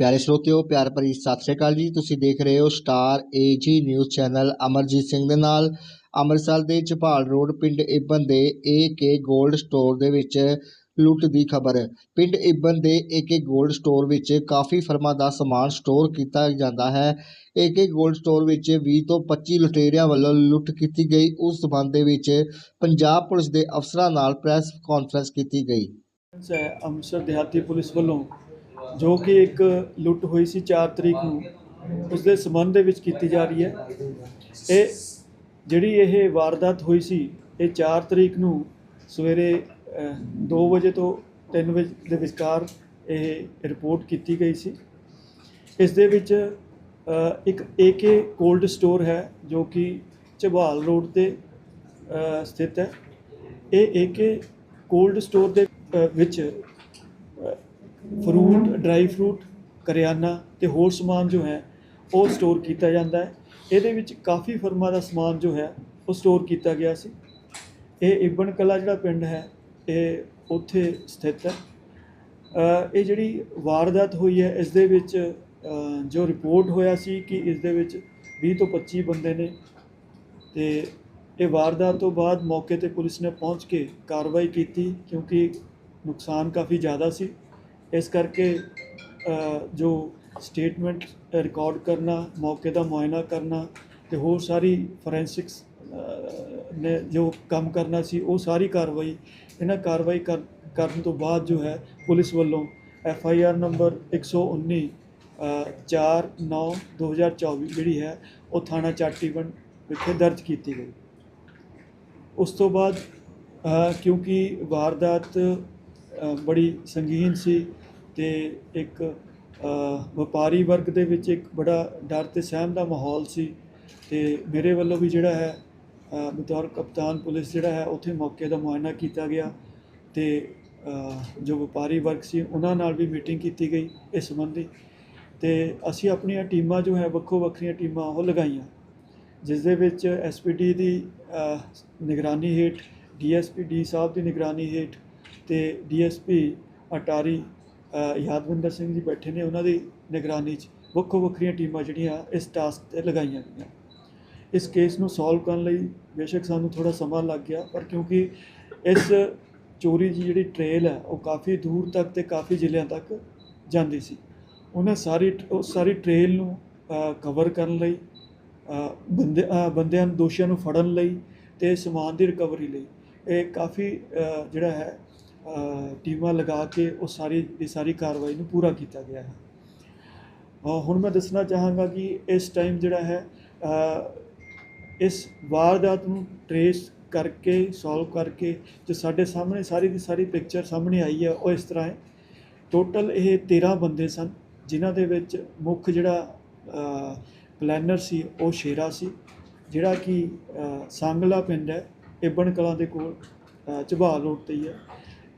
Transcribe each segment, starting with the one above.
ਪਿਆਰੇ ਸਰੋਤਿਓ, ਪਿਆਰ ਭਰੀ ਸਤਿ ਸ਼੍ਰੀ ਅਕਾਲ ਜੀ। ਤੁਸੀਂ ਦੇਖ ਰਹੇ ਹੋ ਸਟਾਰ ਏ ਜੀ ਨਿਊਜ਼ ਚੈਨਲ ਅਮਰਜੀਤ ਸਿੰਘ ਦੇ ਨਾਲ। ਅੰਮ੍ਰਿਤਸਰ ਦੇ ਝਪਾਲ ਰੋਡ ਪਿੰਡ ਇਬਨ ਦੇ ਏ ਕੇ ਗੋਲਡ ਸਟੋਰ ਦੇ ਵਿੱਚ ਲੁੱਟ ਦੀ ਖਬਰ। ਪਿੰਡ ਇਬਨ ਦੇ ਏ ਕੇ ਗੋਲਡ ਸਟੋਰ ਵਿੱਚ ਕਾਫੀ ਫਰਮਾਂ ਦਾ ਸਮਾਨ ਸਟੋਰ ਕੀਤਾ ਜਾਂਦਾ ਹੈ। ਏ ਕੇ ਗੋਲਡ ਸਟੋਰ ਵਿੱਚ 20 ਤੋਂ 25 ਲੁਟੇਰਿਆਂ ਵੱਲੋਂ ਲੁੱਟ ਕੀਤੀ ਗਈ। ਉਸ ਸਬੰਧ ਦੇ ਵਿੱਚ ਪੰਜਾਬ ਪੁਲਿਸ ਦੇ ਅਫਸਰਾਂ ਨਾਲ ਪ੍ਰੈਸ ਕਾਨਫਰੰਸ ਕੀਤੀ ਗਈ। ਅੰਮ੍ਰਿਤਸਰ ਦਿਹਾਤੀ ਪੁਲਿਸ ਵੱਲੋਂ ਜੋ ਕਿ ਇੱਕ ਲੁੱਟ ਹੋਈ ਸੀ 4 ਤਰੀਕ ਨੂੰ ਉਸ ਦੇ ਸੰਬੰਧ ਦੇ ਵਿੱਚ ਕੀਤੀ ਜਾ ਰਹੀ ਹੈ। ਇਹ ਜਿਹੜੀ ਇਹ ਵਾਰਦਾਤ ਹੋਈ ਸੀ ਇਹ 4 ਤਰੀਕ ਨੂੰ ਸਵੇਰੇ 2 ਵਜੇ ਤੋਂ 3 ਵਜੇ ਦੇ ਵਿਚਕਾਰ ਇਹ ਰਿਪੋਰਟ ਕੀਤੀ ਗਈ ਸੀ। ਇਸ ਦੇ ਵਿੱਚ ਅ, ਇੱਕ ਏਕੇ ਕੋਲਡ ਸਟੋਰ ਹੈ ਜੋ ਕਿ ਝਬਾਲ ਰੋਡ ਤੇ ਸਥਿਤ ਹੈ। ਇਹ ਏਕੇ ਕੋਲਡ ਸਟੋਰ ਦੇ ਵਿੱਚ ਫਰੂਟ, ਡਰਾਈ ਫਰੂਟ, ਕਰਿਆਨਾ ਤੇ ਹੋਰ ਸਮਾਨ ਜੋ ਹੈ, ਉਹ ਸਟੋਰ ਕੀਤਾ ਜਾਂਦਾ ਹੈ। ਇਹਦੇ ਵਿੱਚ ਕਾਫੀ ਫਰਮਾਂ ਦਾ ਸਮਾਨ ਜੋ ਹੈ, ਉਹ ਸਟੋਰ ਕੀਤਾ ਗਿਆ ਸੀ। ਇਹ ਇਬਨ ਕਲਾ ਜਿਹੜਾ ਪਿੰਡ ਹੈ, ਇਹ ਉੱਥੇ ਸਥਿਤ ਹੈ। ਇਹ ਜਿਹੜੀ ਵਾਰਦਾਤ ਹੋਈ ਹੈ, ਇਸ ਦੇ ਵਿੱਚ ਜੋ ਰਿਪੋਰਟ ਹੋਇਆ ਸੀ ਕਿ ਇਸ ਦੇ ਵਿੱਚ 20 ਤੋਂ 25 ਬੰਦੇ ਨੇ ਤੇ ਇਹ ਵਾਰਦਾਤ ਤੋਂ ਬਾਅਦ ਮੌਕੇ ਤੇ ਪੁਲਿਸ ਨੇ ਪਹੁੰਚ ਕੇ ਕਾਰਵਾਈ ਕੀਤੀ ਕਿਉਂਕਿ ਨੁਕਸਾਨ ਕਾਫੀ ਜ਼ਿਆਦਾ ਸੀ। ਇਸ ਕਰਕੇ ਜੋ ਸਟੇਟਮੈਂਟ ਰਿਕਾਰਡ ਕਰਨਾ, ਮੌਕੇ ਦਾ ਮੁਆਇਨਾ ਕਰਨਾ ਤੇ ਹੋਰ ਸਾਰੀ ਫੋਰੈਂਸਿਕਸ ਨੇ ਜੋ ਕੰਮ ਕਰਨਾ ਸੀ, ਉਹ ਸਾਰੀ ਕਾਰਵਾਈ, ਇਹਨਾਂ ਕਾਰਵਾਈ ਕਰ- ਕਰਨ ਤੋਂ ਬਾਅਦ ਜੋ ਹੈ, ਪੁਲਿਸ ਵੱਲੋਂ ਐਫ ਆਈ ਆਰ ਨੰਬਰ 119 4 9 2024 ਜਿਹੜੀ ਹੈ, ਉਹ ਥਾਣਾ ਚਾਟੀਵੰਡ ਵਿਖੇ ਦਰਜ ਕੀਤੀ ਗਈ। ਉਸ ਤੋਂ ਬਾਅਦ ਕਿਉਂਕਿ ਵਾਰਦਾਤ ਬੜੀ ਸੰਗੀਨ ਸੀ ਤੇ ਇੱਕ ਵਪਾਰੀ ਵਰਗ ਦੇ ਵਿੱਚ ਇੱਕ ਬੜਾ ਡਰ ਤੇ ਸਹਿਮ ਦਾ ਮਾਹੌਲ ਸੀ ਤੇ ਮੇਰੇ ਵੱਲੋਂ ਵੀ ਜਿਹੜਾ ਹੈ ਬਤੌਰ ਕਪਤਾਨ ਪੁਲਿਸ ਜਿਹੜਾ ਹੈ, ਉੱਥੇ ਮੌਕੇ ਦਾ ਮੁਆਇਨਾ ਕੀਤਾ ਗਿਆ ਤੇ ਜੋ ਵਪਾਰੀ ਵਰਗ ਸੀ ਉਹਨਾਂ ਨਾਲ ਵੀ ਮੀਟਿੰਗ ਕੀਤੀ ਗਈ ਇਸ ਸੰਬੰਧੀ ਤੇ ਅਸੀਂ ਆਪਣੀਆਂ ਟੀਮਾਂ ਜੋ ਹੈ, ਵੱਖੋ ਵੱਖਰੀਆਂ ਟੀਮਾਂ ਉਹ ਲਗਾਈਆਂ, ਜਿਸ ਦੇ ਵਿੱਚ ਐਸਪੀਡੀ ਦੀ ਨਿਗਰਾਨੀ ਹੇਠ ਡੀਐਸਪੀ ਡੀ ਸਾਹਿਬ ਦੀ ਨਿਗਰਾਨੀ ਹੇਠ ਤੇ ਡੀਐਸਪੀ ਅਟਾਰੀ ਯਾਦਵਿੰਦਰ ਸਿੰਘ ਜੀ ਬੈਠੇ ਨੇ ਉਹਨਾਂ ਦੀ ਨਿਗਰਾਨੀ 'ਚ। ਵੱਖੋ ਵੱਖਰੀਆਂ ਟੀਮਾਂ ਜਿਹੜੀਆਂ ਇਸ ਟਾਸਕ ਤੇ ਲਗਾਈਆਂ ਗਈਆਂ। ਇਸ ਕੇਸ ਨੂੰ ਸੋਲਵ ਕਰਨ ਲਈ ਬੇਸ਼ੱਕ ਸਾਨੂੰ ਥੋੜਾ ਸਮਾਂ ਲੱਗ ਗਿਆ, ਪਰ ਕਿਉਂਕਿ ਇਸ ਚੋਰੀ ਦੀ ਜਿਹੜੀ ਟ੍ਰੇਲ ਹੈ, ਉਹ ਕਾਫੀ ਦੂਰ ਤੱਕ ਤੇ ਕਾਫੀ ਜ਼ਿਲ੍ਹਿਆਂ ਤੱਕ ਜਾਂਦੀ ਸੀ। ਉਹਨਾਂ ਸਾਰੀ ਉਹ ਸਾਰੀ ਟ੍ਰੇਲ ਨੂੰ ਕਵਰ ਕਰਨ ਲਈ ਬੰਦੇ ਬੰਦਿਆਂ ਨੂੰ ਦੋਸ਼ੀਆਂ ਨੂੰ ਫੜਨ ਲਈ ਤੇ ਸਮਾਨ ਦੀ ਰਿਕਵਰੀ ਲਈ। ਇਹ ਕਾਫੀ ਜਿਹੜਾ ਹੈ ਟੀਮਾਂ ਲਗਾ ਕੇ ਉਹ ਸਾਰੀ ਦੀ ਸਾਰੀ ਕਾਰਵਾਈ ਨੂੰ ਪੂਰਾ ਕੀਤਾ ਗਿਆ ਹੈ। ਹੁਣ ਮੈਂ ਦੱਸਣਾ ਚਾਹਾਂਗਾ ਕਿ ਇਸ ਟਾਈਮ ਜਿਹੜਾ ਹੈ ਇਸ ਵਾਰਦਾਤ ਨੂੰ ਟਰੇਸ ਕਰਕੇ ਸੋਲਵ ਕਰਕੇ ਜੋ ਸਾਡੇ ਸਾਹਮਣੇ ਸਾਰੀ ਦੀ ਸਾਰੀ ਪਿਕਚਰ ਸਾਹਮਣੇ ਆਈ ਹੈ ਉਹ ਇਸ ਤਰ੍ਹਾਂ ਹੈ। ਟੋਟਲ ਇਹ 13 ਬੰਦੇ ਸਨ ਜਿਨ੍ਹਾਂ ਦੇ ਵਿੱਚ ਮੁੱਖ ਜਿਹੜਾ ਪਲੈਨਰ ਸੀ ਉਹ ਸ਼ੇਰਾ ਸੀ ਜਿਹੜਾ ਕਿ ਅ, ਸੰਗਲਾ ਪਿੰਡ ਹੈ ਇਬਨ ਕਲਾਂ ਦੇ ਕੋਲ ਅ, ਝਬਾਲ ਰੋਡ ਤੇ ਹੀ ਹੈ।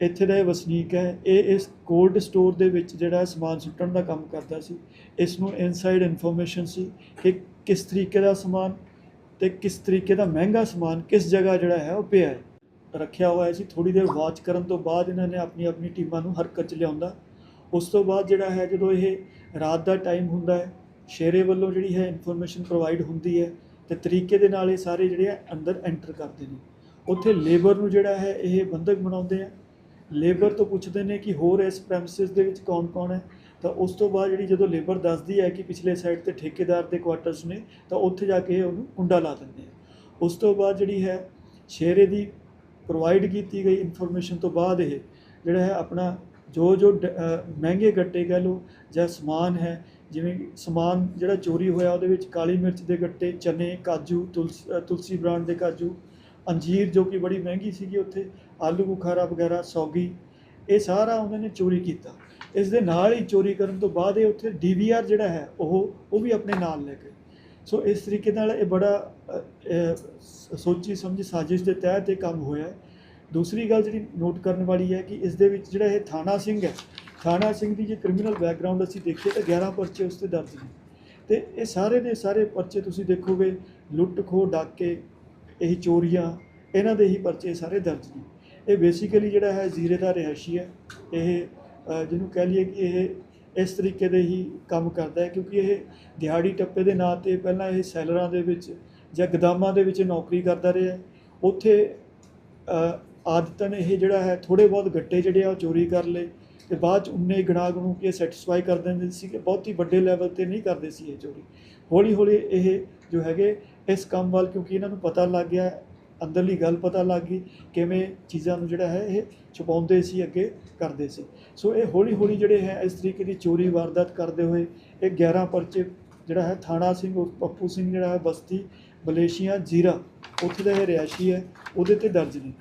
ਇੱਥੇ ਦਾ ਇਹ ਵਸਨੀਕ ਹੈ, ਇਹ ਇਸ ਕੋਲਡ ਸਟੋਰ ਦੇ ਵਿੱਚ ਜਿਹੜਾ ਸਮਾਨ ਸੁੱਟਣ ਦਾ ਕੰਮ ਕਰਦਾ ਸੀ, ਇਸ ਨੂੰ ਇਨਸਾਈਡ ਇਨਫੋਰਮੇਸ਼ਨ ਸੀ ਕਿ ਕਿਸ ਤਰੀਕੇ ਦਾ ਸਮਾਨ ਤੇ ਕਿਸ ਤਰੀਕੇ ਦਾ ਮਹਿੰਗਾ ਸਮਾਨ ਕਿਸ ਜਗ੍ਹਾ ਜਿਹੜਾ ਹੈ ਉਹ ਪਿਆ ਹੈ। ਰੱਖਿਆ ਹੋਇਆ ਸੀ ਥੋੜੀ ਦੇਰ ਵਾਚ ਕਰਨ ਤੋਂ ਬਾਅਦ ਇਹਨਾਂ ਨੇ ਆਪਣੀ ਆਪਣੀ ਟੀਮਾਂ ਨੂੰ ਹਰਕਤ 'ਚ ਲਿਆਉਂਦਾ। ਉਸ ਤੋਂ ਬਾਅਦ ਜਿਹੜਾ ਹੈ, ਜਦੋਂ ਇਹ ਰਾਤ ਦਾ ਟਾਈਮ ਹੁੰਦਾ ਹੈ, ਸ਼ੇਰੇ ਵੱਲੋਂ ਜਿਹੜੀ ਹੈ ਇਨਫੋਰਮੇਸ਼ਨ ਪ੍ਰੋਵਾਈਡ ਹੁੰਦੀ ਹੈ ਤੇ ਤਰੀਕੇ ਦੇ ਨਾਲ ਇਹ ਸਾਰੇ ਜਿਹੜੇ ਆ ਅੰਦਰ ਐਂਟਰ ਕਰਦੇ ਨੇ। ਉੱਥੇ ਲੇਬਰ ਨੂੰ ਜਿਹੜਾ ਹੈ ਇਹ ਬੰਦਕ ਬਣਾਉਂਦੇ ਆ। ਲੇਬਰ ਤੋਂ ਪੁੱਛਦੇ ਨੇ ਕਿ ਹੋਰ ਇਸ ਪ੍ਰੈਮਿਸਿਸ ਦੇ ਵਿੱਚ ਕੌਣ-ਕੌਣ ਹੈ, ਤਾਂ ਉਸ ਤੋਂ ਬਾਅਦ ਜਿਹੜੀ ਜਦੋਂ ਲੇਬਰ ਦੱਸਦੀ ਹੈ ਕਿ ਪਿਛਲੇ ਸਾਈਡ ਤੇ ਠੇਕੇਦਾਰ ਦੇ ਕੁਆਟਰਸ ਨੇ, ਤਾਂ ਉੱਥੇ ਜਾ ਕੇ ਇਹ ਉਹਨੂੰ ਕੁੰਡਾ ਲਾ ਦਿੰਦੇ ਆ। ਉਸ ਤੋਂ ਬਾਅਦ ਜਿਹੜੀ ਹੈ, ਸ਼ੇਰੇ ਦੀ ਪ੍ਰੋਵਾਈਡ ਕੀਤੀ ਗਈ ਇਨਫੋਰਮੇਸ਼ਨ ਤੋਂ ਬਾਅਦ ਇਹ ਜਿਹੜਾ ਹੈ ਆਪਣਾ ਜੋ ਜੋ ਡ- ਮਹਿੰਗੇ ਗੱਟੇ ਕਹਿ ਲਓ ਜਾਂ ਸਮਾਨ ਹੈ, ਜਿਵੇਂ ਸਮਾਨ ਜਿਹੜਾ ਚੋਰੀ ਹੋਇਆ ਉਹਦੇ ਵਿੱਚ ਕਾਲੀ ਮਿਰਚ ਦੇ ਗੱਟੇ, ਚਨੇ, ਕਾਜੂ, ਤੁਲਸ ਤੁਲਸੀ ਬ੍ਰਾਂਡ ਦੇ ਕਾਜੂ, ਅੰਜੀਰ ਜੋ ਕਿ ਬੜੀ ਮਹਿੰਗੀ ਸੀਗੀ ਉੱਥੇ ਆਲੂ ਬੁਖਾਰਾ ਵਗੈਰਾ, ਸੌਗੀ, ਇਹ ਸਾਰਾ ਉਹਨਾਂ ਨੇ ਚੋਰੀ ਕੀਤਾ। ਇਸ ਦੇ ਨਾਲ ਹੀ ਚੋਰੀ ਕਰਨ ਤੋਂ ਬਾਅਦ ਇਹ ਉੱਥੇ ਡੀਵੀਆਰ ਜਿਹੜਾ ਹੈ, ਉਹ ਉਹ ਵੀ ਆਪਣੇ ਨਾਲ ਲੈ ਗਏ। ਸੋ ਇਸ ਤਰੀਕੇ ਨਾਲ ਇਹ ਬੜਾ ਸੋਚੀ ਸਮਝੀ ਸਾਜ਼ਿਸ਼ ਦੇ ਤਹਿਤ ਇਹ ਕੰਮ ਹੋਇਆ ਹੈ। ਦੂਸਰੀ ਗੱਲ ਜਿਹੜੀ ਨੋਟ ਕਰਨ ਵਾਲੀ ਹੈ ਕਿ ਇਸ ਦੇ ਵਿੱਚ ਜਿਹੜਾ ਇਹ ਥਾਣਾ ਸਿੰਘ ਹੈ, ਥਾਣਾ ਸਿੰਘ ਦੀ ਜੇ ਕ੍ਰਿਮੀਨਲ ਬੈਕਗ੍ਰਾਉਂਡ ਅਸੀਂ ਦੇਖੀਏ ਤਾਂ 11 ਪਰਚੇ ਉਸ ਤੇ ਦਰਜ ਨੇ। ਤੇ ਇਹ ਸਾਰੇ ਦੇ ਸਾਰੇ ਪਰਚੇ ਤੁਸੀਂ ਦੇਖੋਗੇ, ਲੁੱਟ ਖੋਹ, ਡਾਕੇ, ਇਹ ਚੋਰੀਆਂ, ਇਹਨਾਂ ਦੇ ਹੀ ਪਰਚੇ ਸਾਰੇ ਦਰਜ ਨੇ। ਇਹ ਬੇਸਿਕਲੀ ਜਿਹੜਾ ਹੈ ਜ਼ੀਰੇ ਦਾ ਰਿਹਾਇਸ਼ੀ ਹੈ। ਇਹ ਜਿਹਨੂੰ ਕਹਿ ਲਈਏ ਕਿ ਇਹ ਇਸ ਤਰੀਕੇ ਦੇ ਹੀ ਕੰਮ ਕਰਦਾ ਹੈ ਕਿਉਂਕਿ ਇਹ ਦਿਹਾੜੀ ਟੱਪੇ ਦੇ ਨਾਂ ਤੇ ਪਹਿਲਾਂ ਇਹ ਸੈਲਰਾਂ ਦੇ ਵਿੱਚ ਜਾਂ ਗਦਾਮਾਂ ਦੇ ਵਿੱਚ ਨੌਕਰੀ ਕਰਦਾ ਰਿਹਾ ਉੱਥੇ ਅ, ਆਦਤਨ ਇਹ ਜਿਹੜਾ ਹੈ ਥੋੜੇ ਬਹੁਤ ਗੱਟੇ ਜਿਹੜੇ ਆ ਉਹ ਚੋਰੀ ਕਰ ਲਏ ਤੇ ਬਾਅਦ ਚ ਉਨੇ ਗਣਾ ਗਣੂ ਕੇ ਸੈਟੀਸਫਾਈ ਕਰ ਦਿੰਦੇ ਸੀ ਕਿ ਬਹੁਤ ਹੀ ਵੱਡੇ ਲੈਵਲ ਤੇ ਨਹੀਂ ਕਰਦੇ ਸੀ ਇਹ ਚੋਰੀ। ਹੌਲੀ ਹੌਲੀ ਇਹ ਜੋ ਹੈਗੇ ਇਸ ਕੰਮ ਵੱਲ ਕਿਉਂਕਿ ਇਹਨਾਂ ਨੂੰ ਪਤਾ ਲੱਗ ਗਿਆ ਅੰਦਰਲੀ ਗੱਲ ਪਤਾ ਲੱਗ ਗਈ ਕਿਵੇਂ ਚੀਜ਼ਾਂ ਨੂੰ ਜਿਹੜਾ ਹੈ ਇਹ ਛੁਪਾਉਂਦੇ ਸੀ ਅੱਗੇ ਕਰਦੇ ਸੀ। ਸੋ ਇਹ ਹੌਲੀ ਹੌਲੀ ਜਿਹੜੇ ਹੈ ਇਸ ਤਰੀਕੇ ਦੀ ਚੋਰੀ ਵਾਰਦਾਤ ਕਰਦੇ ਹੋਏ ਇਹ 11 ਪਰਚੇ ਜਿਹੜਾ ਹੈ ਥਾਣਾ ਸਿੰਘ ਉਰਫ ਪੱਪੂ ਸਿੰਘ ਜਿਹੜਾ ਹੈ ਬਸਤੀ ਮਲੇਸ਼ੀਆ ਜੀਰਾ ਉੱਥੇ ਦਾ ਇਹ ਰਿਹਾਇਸ਼ੀ ਹੈ ਉਹਦੇ ਤੇ ਦਰਜ ਨੇ।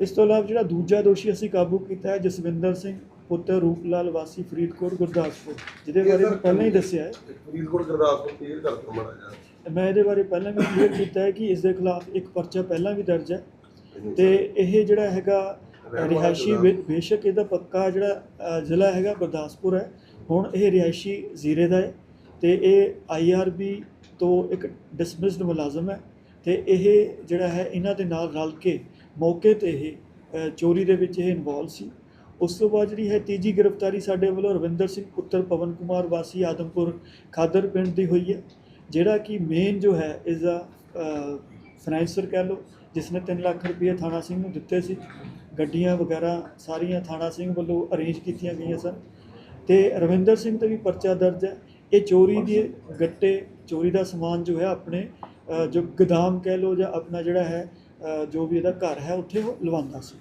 ਇਸ ਤੋਂ ਇਲਾਵਾ ਜਿਹੜਾ ਦੂਜਾ ਦੋਸ਼ੀ ਅਸੀਂ ਕਾਬੂ ਕੀਤਾ ਹੈ ਜਸਵਿੰਦਰ ਸਿੰਘ ਪੁੱਤਰ ਰੂਪਲਾਲ ਵਾਸੀ ਫਰੀਦਕੋਟ ਗੁਰਦਾਸਪੁਰ ਜਿਹਦੇ ਬਾਰੇ ਪਹਿਲਾਂ ਹੀ ਦੱਸਿਆ ਹੈ। ਫਰੀਦਕੋਟ ਗੁਰਦਾਸਪੁਰ ਕਲੀਅਰ ਕਰ ਦਿੱਤਾ ਮਾੜਾ ਜਿਹਾ। ਮੈਂ ਇਹਦੇ ਬਾਰੇ ਪਹਿਲਾਂ ਵੀ ਕਲੀਅਰ ਕੀਤਾ ਹੈ ਕਿ ਇਸ ਦੇ ਖਿਲਾਫ ਇੱਕ ਪਰਚਾ ਪਹਿਲਾਂ ਵੀ ਦਰਜ ਹੈ ਤੇ ਇਹ ਜਿਹੜਾ ਹੈਗਾ ਰਿਹਾਇਸ਼ੀ ਬੇਸ਼ੱਕ ਇਹਦਾ ਪੱਕਾ ਜਿਹੜਾ ਜ਼ਿਲ੍ਹਾ ਹੈਗਾ ਗੁਰਦਾਸਪੁਰ ਹੈ। ਹੁਣ ਇਹ ਰਿਹਾਇਸ਼ੀ ਜ਼ੀਰੇ ਦਾ ਹੈ ਤੇ ਇਹ ਆਈਆਰਬੀ ਤੋਂ ਇੱਕ ਡਿਸਮਿਸਡ ਮੁਲਾਜ਼ਮ ਹੈ ਤੇ ਇਹ ਜਿਹੜਾ ਹੈ ਇਹਨਾਂ ਦੇ ਨਾਲ ਰਲ ਕੇ ਮੌਕੇ ਤੇ ਇਹ ਚੋਰੀ ਦੇ ਵਿੱਚ ਇਹ ਇਨਵੋਲਵ ਸੀ। ਉਸ ਤੋਂ ਬਾਅਦ ਜਿਹੜੀ ਹੈ ਤੀਜੀ ਗ੍ਰਿਫਤਾਰੀ ਸਾਡੇ ਵੱਲੋਂ ਰਵਿੰਦਰ ਸਿੰਘ ਪੁੱਤਰ ਪਵਨ ਕੁਮਾਰ ਵਾਸੀ ਆਦਮਪੁਰ ਖਾਦਰ ਪਿੰਡ ਦੀ ਹੋਈ ਹੈ। ਜਿਹੜਾ ਕਿ ਮੇਨ ਜੋ ਹੈ ਇਸ ਦਾ ਫਾਈਨੈਂਸਰ ਕਹਿ ਲਓ ਜਿਸ ਨੇ 3 ਲੱਖ ਰੁਪਏ ਥਾਣਾ ਸਿੰਘ ਨੂੰ ਦਿੱਤੇ ਸੀ। ਗੱਡੀਆਂ ਵਗੈਰਾ ਸਾਰੀਆਂ ਥਾਣਾ ਸਿੰਘ ਵੱਲੋਂ ਅਰੇਂਜ ਕੀਤੀਆਂ ਗਈਆਂ ਸਨ। ਤੇ ਰਵਿੰਦਰ ਸਿੰਘ ਤੇ ਵੀ ਪਰਚਾ ਦਰਜ ਹੈ। ਇਹ ਚੋਰੀ ਦੀ ਗੱਟੇ, ਚੋਰੀ ਦਾ ਸਮਾਨ ਜੋ ਹੈ, ਆਪਣੇ ਜੋ ਗਦਾਮ ਕਹਿ ਲਓ ਜਾਂ ਆਪਣਾ ਜਿਹੜਾ ਹੈ ਜੋ ਵੀ ਇਹਦਾ ਘਰ ਹੈ, ਉੱਥੇ ਉਹ ਲਵਾਉਂਦਾ ਸੀ।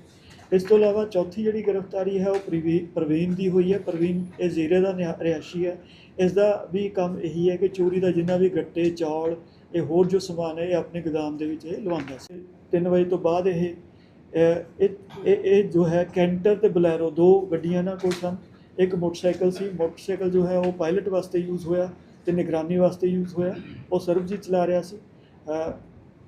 ਇਸ ਤੋਂ ਇਲਾਵਾ ਚੌਥੀ ਜਿਹੜੀ ਗ੍ਰਿਫਤਾਰੀ ਹੈ, ਉਹ ਪ੍ਰਵੀ- ਪ੍ਰਵੀਨ ਦੀ ਹੋਈ ਹੈ। ਪ੍ਰਵੀਨ ਇਹ ਜ਼ੀਰੇ ਦਾ ਨਿਹਾ- ਰਿਹਾਇਸ਼ੀ ਹੈ। ਇਸ ਦਾ ਵੀ ਕੰਮ ਇਹੀ ਹੈ ਕਿ ਚੋਰੀ ਦਾ ਜਿੰਨਾ ਵੀ ਗੱਟੇ, ਚੌਲ, ਇਹ ਹੋਰ ਜੋ ਸਮਾਨ ਹੈ, ਇਹ ਆਪਣੇ ਗੋਦਾਮ ਦੇ ਵਿੱਚ ਇਹ ਲਵਾਉਂਦਾ ਸੀ। 3 ਵਜੇ ਤੋਂ ਬਾਅਦ ਇਹ ਇਹ ਇਹ ਜੋ ਹੈ, ਕੈਂਟਰ ਤੇ ਬਲੈਰੋ ਦੋ ਗੱਡੀਆਂ ਨਾਲ ਕੋਲ ਸਨ। ਇੱਕ ਮੋਟਰਸਾਈਕਲ ਸੀ। ਮੋਟਰਸਾਈਕਲ ਜੋ ਹੈ, ਉਹ ਪਾਇਲਟ ਵਾਸਤੇ ਯੂਜ਼ ਹੋਇਆ ਤੇ ਨਿਗਰਾਨੀ ਵਾਸਤੇ ਯੂਜ਼ ਹੋਇਆ। ਉਹ ਸਰਬਜੀਤ ਚਲਾ ਰਿਹਾ ਸੀ।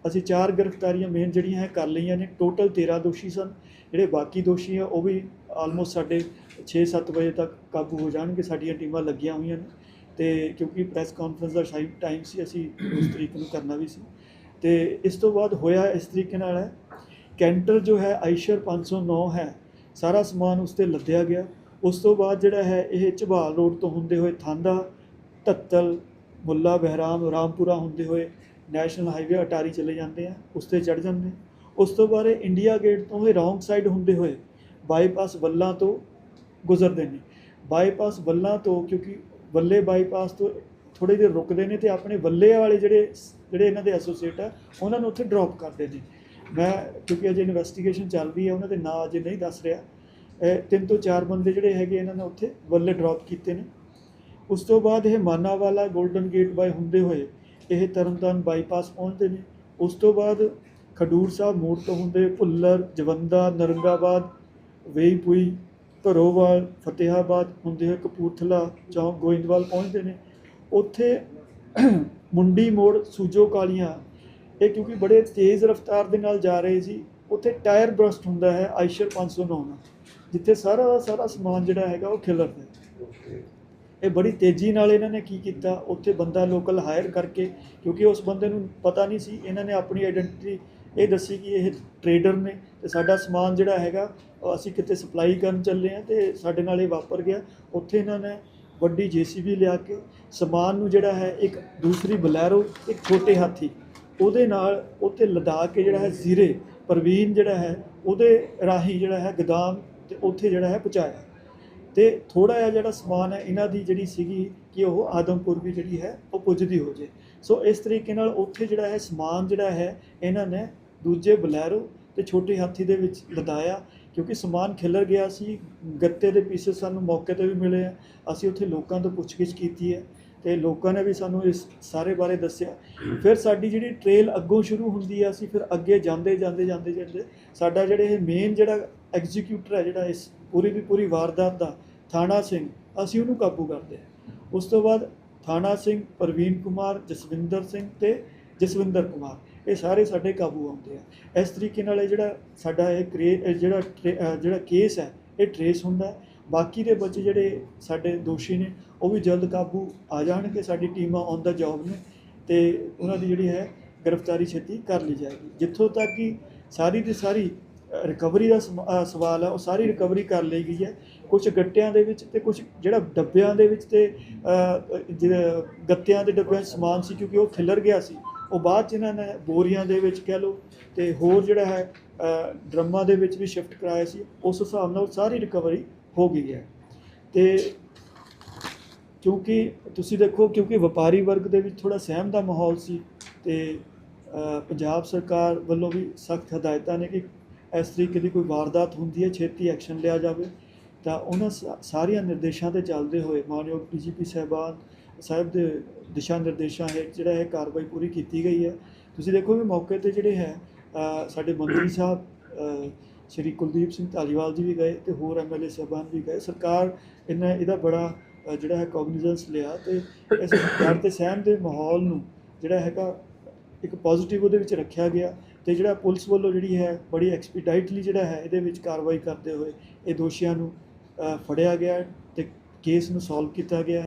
ਅਸੀਂ ਚਾਰ ਗ੍ਰਿਫਤਾਰੀਆਂ ਮੇਨ ਜਿਹੜੀਆਂ ਹੈ ਕਰ ਲਈਆਂ ਨੇ ਟੋਟਲ 13 ਦੋਸ਼ੀ ਸਨ, ਜਿਹੜੇ ਬਾਕੀ ਦੋਸ਼ੀ ਆ, ਉਹ ਵੀ ਆਲਮੋਸਟ ਸਾਡੇ 6-7 ਵਜੇ ਤੱਕ ਕਾਬੂ ਹੋ ਜਾਣਗੇ, ਸਾਡੀਆਂ ਟੀਮਾਂ ਲੱਗੀਆਂ ਹੋਈਆਂ ਨੇ। ਤੇ ਕਿਉਂਕਿ ਪ੍ਰੈਸ ਕਾਨਫਰੰਸ ਦਾ ਸ਼ਾਇਦ ਟਾਈਮ ਸੀ, ਅਸੀਂ ਉਸ ਤਰੀਕ ਨੂੰ ਕਰਨਾ ਵੀ ਸੀ। ਤੇ ਇਸ ਤੋਂ ਬਾਅਦ ਹੋਇਆ ਇਸ ਤਰੀਕੇ ਨਾਲ ਹੈ, ਕੈਂਟਰ ਜੋ ਹੈ ਆਈਸ਼ਰ 509 ਹੈ, ਸਾਰਾ ਸਮਾਨ ਉਸ ਤੇ ਲੱਦਿਆ ਗਿਆ। ਉਸ ਤੋਂ ਬਾਅਦ ਜਿਹੜਾ ਹੈ, ਇਹ ਝਬਾਲ ਰੋਡ ਤੋਂ ਹੁੰਦੇ ਹੋਏ ਥਾਂਦਾ, ਧੱਤਲ, ਮੁੱਲਾ ਬਹਿਰਾਮ, ਰਾਮਪੁਰਾ ਹੁੰਦੇ ਹੋਏ ਨੈਸ਼ਨਲ ਹਾਈਵੇ ਅਟਾਰੀ ਚਲੇ ਜਾਂਦੇ ਆ, ਉਸ ਤੇ ਚੜ ਜਾਂਦੇ ਉਸ ਤੋਂ ਬਾਅਦ ਇਹ ਇੰਡੀਆ ਗੇਟ ਤੋਂ ਇਹ ਰੌਂਗ ਸਾਈਡ ਹੁੰਦੇ ਹੋਏ ਬਾਈਪਾਸ ਵੱਲਾਂ ਤੋਂ ਗੁਜ਼ਰਦੇ ਨੇ। ਬਾਈਪਾਸ ਵੱਲਾਂ ਤੋਂ, ਕਿਉਂਕਿ ਵੱਲੇ ਬਾਈਪਾਸ ਤੋਂ ਥੋੜੇ ਜਿਹੇ ਰੁਕਦੇ ਨੇ ਤੇ ਆਪਣੇ ਵੱਲੇ ਵਾਲੇ ਜਿਹੜੇ ਜਿਹੜੇ ਇਹਨਾਂ ਦੇ ਐਸੋਸੀਏਟ ਆ, ਉਹਨਾਂ ਨੂੰ ਉੱਥੇ ਡ੍ਰੌਪ ਕਰਦੇ ਨੇ। ਮੈਂ, ਕਿਉਂਕਿ ਅਜੇ ਇਨਵੈਸਟੀਗੇਸ਼ਨ ਚੱਲ ਰਹੀ ਹੈ ਉਹਨਾਂ ਦੇ ਨਾਂ ਅਜੇ ਨਹੀਂ ਦੱਸ ਰਿਹਾ। ਇਹ ਤਿੰਨ ਤੋਂ ਚਾਰ ਬੰਦੇ ਜਿਹੜੇ ਹੈਗੇ, ਇਹਨਾਂ ਨੇ ਉੱਥੇ ਵੱਲੇ ਡ੍ਰੌਪ ਕੀਤੇ ਨੇ। ਉਸ ਤੋਂ ਬਾਅਦ ਇਹ ਮਾਨਾਵਾਲਾ 골ਡਨ ਗੇਟ ਬਾਈ ਹੁੰਦੇ ਹੋਏ ਇਹ ਤਰਨਤਾਰਨ ਬਾਈਪਾਸ ਪਹੁੰਚਦੇ ਨੇ। ਉਸ ਤੋਂ ਬਾਅਦ ਖਡੂਰ ਸਾਹਿਬ ਮੋੜ ਤੋਂ ਹੁੰਦੇ ਭੁੱਲਰ, ਜਵੰਦਾ, ਨਰੰਗਾਬਾਦ, ਵੇਈਪੁਈ, ਭਰੋਵਾਲ, ਫਤਿਹਾਬਾਦ ਹੁੰਦੇ ਹੋਏ ਕਪੂਰਥਲਾ, ਚੌਂਕ ਗੋਇੰਦਵਾਲ ਪਹੁੰਚਦੇ ਨੇ। ਉੱਥੇ ਮੁੰਡੀ ਮੋੜ, ਸੂਜੋ ਕਾਲੀਆਂ, ਇਹ ਕਿਉਂਕਿ ਬੜੇ ਤੇਜ਼ ਰਫ਼ਤਾਰ ਦੇ ਨਾਲ ਜਾ ਰਹੇ ਸੀ, ਉੱਥੇ ਟਾਇਰ ਬਰਸਟ ਹੁੰਦਾ ਹੈ, ਆਈਸ਼ਰ 509 ਨਾਲ, ਜਿੱਥੇ ਸਾਰਾ ਦਾ ਸਾਰਾ ਸਮਾਨ ਜਿਹੜਾ ਹੈਗਾ ਉਹ ਖਿਲਰਦਾ ਹੈ। ਇਹ ਬੜੀ ਤੇਜ਼ੀ ਨਾਲ ਇਹਨਾਂ ਨੇ ਕੀ ਕੀਤਾ? ਉੱਥੇ ਬੰਦਾ ਲੋਕਲ ਹਾਇਰ ਕਰਕੇ, ਕਿਉਂਕਿ ਉਸ ਬੰਦੇ ਨੂੰ ਪਤਾ ਨਹੀਂ ਸੀ, ਇਹਨਾਂ ਨੇ ਆਪਣੀ ਆਇਡੈਂਟੀਟੀ ਇਹ ਦੱਸੀ ਕਿ ਇਹ ਟਰੇਡਰ ਨੇ ਤੇ ਸਾਡਾ ਸਮਾਨ ਜਿਹੜਾ ਹੈਗਾ ਅਸੀਂ ਕਿਤੇ ਸਪਲਾਈ ਕਰਨ ਚੱਲੇ ਆ ਤੇ ਸਾਡੇ ਨਾਲ ਇਹ ਵਾਪਰ ਗਿਆ। ਉੱਥੇ ਇਹਨਾਂ ਨੇ ਵੱਡੀ ਜੀਸੀਬੀ ਲਿਆ ਕੇ ਸਮਾਨ ਨੂੰ ਜਿਹੜਾ ਹੈ ਇੱਕ ਦੂਸਰੀ ਬਲੈਰੋ, ਇੱਕ ਛੋਟੇ ਹਾਥੀ, ਉਹਦੇ ਨਾਲ ਉੱਥੇ ਲਦਾ ਕੇ ਜਿਹੜਾ ਹੈ ਜ਼ੀਰੇ, ਪ੍ਰਵੀਨ ਜਿਹੜਾ ਹੈ, ਉਹਦੇ ਰਾਹੀਂ ਜਿਹੜਾ ਹੈ ਗਦਾਮ ਤੇ ਉੱਥੇ ਜਿਹੜਾ ਹੈ ਪਹੁੰਚਾਇਆ। ਤੇ ਥੋੜਾ ਜਿਹਾ ਜਿਹੜਾ ਸਮਾਨ ਹੈ, ਇਹਨਾਂ ਦੀ ਜਿਹੜੀ ਸੀਗੀ ਕਿ ਉਹ ਆਦਮਪੁਰ ਵੀ ਜਿਹੜੀ ਹੈ, ਉਹ ਪੁੱਜਦੀ ਹੋ ਜੇ। ਸੋ ਇਸ ਤਰੀਕੇ ਨਾਲ ਉੱਥੇ ਜਿਹੜਾ ਹੈ, ਸਮਾਨ ਜਿਹੜਾ ਹੈ, ਇਹਨਾਂ ਨੇ ਦੂਜੇ ਬਲੈਰੋ ਤੇ ਛੋਟੇ ਹਾਥੀ ਦੇ ਵਿੱਚ ਲਦਾਇਆ ਕਿਉਂਕਿ ਸਮਾਨ ਖਿਲਰ ਗਿਆ ਸੀ, ਗੱਤੇ ਦੇ ਪੀਸਸ ਸਾਨੂੰ ਮੌਕੇ ਤੇ ਵੀ ਮਿਲੇ ਆ। ਅਸੀਂ ਉੱਥੇ ਲੋਕਾਂ ਤੋਂ ਪੁੱਛਗਿੱਛ ਕੀਤੀ ਹੈ। ਤੇ ਲੋਕਾਂ ਨੇ ਵੀ ਸਾਨੂੰ ਇਸ ਸਾਰੇ ਬਾਰੇ ਦੱਸਿਆ। ਫਿਰ ਸਾਡੀ ਜਿਹੜੀ ਟ੍ਰੇਲ ਅੱਗੋਂ ਸ਼ੁਰੂ ਹੁੰਦੀ ਆ, ਅਸੀਂ ਫਿਰ ਅੱਗੇ ਜਾਂਦੇ ਜਾਂਦੇ ਜਾਂਦੇ ਜਾਂਦੇ, ਸਾਡਾ ਜਿਹੜੇ ਇਹ ਮੇਨ ਜਿਹੜਾ ਐਗਜ਼ੀਕਿਊਟਰ ਹੈ ਜਿਹੜਾ ਇਸ ਪੂਰੀ ਦੀ ਪੂਰੀ ਵਾਰਦਾਤ ਦਾ ਥਾਣਾ ਸਿੰਘ, ਅਸੀਂ ਉਹਨੂੰ ਕਾਬੂ ਕਰਦੇ ਹਾਂ। ਉਸ ਤੋਂ ਬਾਅਦ ਥਾਣਾ ਸਿੰਘ ਪ੍ਰਵੀਨ ਕੁਮਾਰ, ਜਸਵਿੰਦਰ ਸਿੰਘ ਤੇ ਜਸਵਿੰਦਰ ਕੁਮਾਰ, ਇਹ ਸਾਰੇ ਸਾਡੇ ਕਾਬੂ ਆਉਂਦੇ ਆ। ਇਸ ਤਰੀਕੇ ਨਾਲ ਇਹ ਜਿਹੜਾ ਸਾਡਾ ਇਹ ਕ੍ਰੇ ਜਿਹੜਾ ਟਰੇ- ਜਿਹੜਾ ਕੇਸ ਹੈ ਇਹ ਟਰੇਸ ਹੁੰਦਾ। ਹੈ ਬਾਕੀ ਦੇ ਬੱਚੇ ਜਿਹੜੇ ਸਾਡੇ ਦੋਸ਼ੀ ਨੇ ਉਹ ਵੀ ਜਲਦ ਕਾਬੂ ਆ ਜਾਣਗੇ ਸਾਡੀ ਟੀਮਾਂ ਔਨ ਦਾ ਜੌਬ ਨੇ ਤੇ ਉਹਨਾਂ ਦੀ ਜਿਹੜੀ ਹੈ ਗ੍ਰਿਫਤਾਰੀ ਛੇਤੀ ਕਰ ਲਈ ਜਾਏਗੀ। ਜਿੱਥੋਂ ਤੱਕ ਕਿ ਸਾਰੀ ਦੀ ਸਾਰੀ ਰਿਕਵਰੀ ਦਾ ਸਮ- ਸਵਾਲ ਹੈ ਉਹ ਸਾਰੀ ਰਿਕਵਰੀ ਕਰ ਲਈ ਗਈ ਹੈ। ਕੁਝ ਗੱਟਿਆਂ ਦੇ ਵਿੱਚ ਤੇ ਕੁਝ ਜਿਹੜਾ ਡੱਬਿਆਂ ਦੇ ਵਿੱਚ ਤੇ ਅ, ਗੱਤਿਆਂ ਦੇ ਡੱਬਿਆਂ 'ਚ ਸਮਾਨ ਸੀ ਕਿਉਂਕਿ ਉਹ ਖਿਲਰ ਗਿਆ ਸੀ। ਉਹ ਬਾਅਦ 'ਚ ਇਹਨਾਂ ਨੇ ਬੋਰੀਆਂ ਦੇ ਵਿੱਚ ਕਹਿ ਲਓ ਤੇ ਹੋਰ ਜਿਹੜਾ ਹੈ ਡਰਮਾਂ ਦੇ ਵਿੱਚ ਵੀ ਸ਼ਿਫਟ ਕਰਾਇਆ ਸੀ। ਉਸ ਹਿਸਾਬ ਨਾਲ ਸਾਰੀ ਰਿਕਵਰੀ ਹੋ ਗਈ ਹੈ। ਤੇ ਕਿਉਂਕਿ ਤੁਸੀਂ ਦੇਖੋ, ਕਿਉਂਕਿ ਵਪਾਰੀ ਵਰਗ ਦੇ ਵਿੱਚ ਥੋੜਾ ਸਹਿਮ ਦਾ ਮਾਹੌਲ ਸੀ ਤੇ ਪੰਜਾਬ ਸਰਕਾਰ ਵੱਲੋਂ ਵੀ ਸਖਤ ਹਦਾਇਤਾਂ ਨੇ ਕਿ ਇਸ ਤਰੀਕੇ ਦੀ ਕੋਈ ਵਾਰਦਾਤ ਹੁੰਦੀ ਹੈ, ਛੇਤੀ ਐਕਸ਼ਨ ਲਿਆ ਜਾਵੇ। ਤਾਂ ਉਹਨਾਂ ਸਾ- ਸਾਰੀਆਂ ਨਿਰਦੇਸ਼ਾਂ ਤੇ ਚੱਲਦੇ ਹੋਏ ਮਾਨਯੋਗ ਡੀਜੀਪੀ ਸਾਹਿਬਾਨ ਸਾਹਿਬ ਦੇ ਦਿਸ਼ਾ ਨਿਰਦੇਸ਼ਾਂ ਹੇਠ ਜਿਹੜਾ ਇਹ ਕਾਰਵਾਈ ਪੂਰੀ ਕੀਤੀ ਗਈ ਹੈ। ਤੁਸੀਂ ਦੇਖੋ ਵੀ ਮੌਕੇ ਤੇ ਜਿਹੜੇ ਹੈ ਸਾਡੇ ਮੰਤਰੀ ਸਾਹਿਬ ਸ਼੍ਰੀ ਕੁਲਦੀਪ ਸਿੰਘ ਧਾਲੀਵਾਲ ਜੀ ਵੀ ਗਏ ਤੇ ਹੋਰ ਐਮਐਲਏ ਸਾਹਿਬਾਨ ਵੀ ਗਏ। ਸਰਕਾਰ ਇਹਨਾਂ ਇਹਦਾ ਬੜਾ ਜਿਹੜਾ ਹੈ ਕੋਗਨੀਜ਼ੈਂਸ ਲਿਆ ਤੇ ਇਸ ਡਰ ਤੇ ਸਹਿਮ ਦੇ ਮਾਹੌਲ ਨੂੰ ਜਿਹੜਾ ਹੈਗਾ ਇੱਕ ਪੋਜ਼ਿਟਿਵ ਉਹਦੇ ਵਿੱਚ ਰੱਖਿਆ ਗਿਆ ਤੇ ਜਿਹੜਾ ਪੁਲਿਸ ਵੱਲੋਂ ਜਿਹੜੀ ਹੈ ਬੜੀ ਐਕਸਪੀਡਾਈਟਲੀ ਜਿਹੜਾ ਹੈ ਇਹਦੇ ਵਿੱਚ ਕਾਰਵਾਈ ਕਰਦੇ ਹੋਏ ਇਹ ਦੋਸ਼ੀਆਂ ਨੂੰ ਫੜਿਆ ਗਿਆ ਤੇ ਕੇਸ ਨੂੰ ਸੋਲਵ ਕੀਤਾ ਗਿਆ।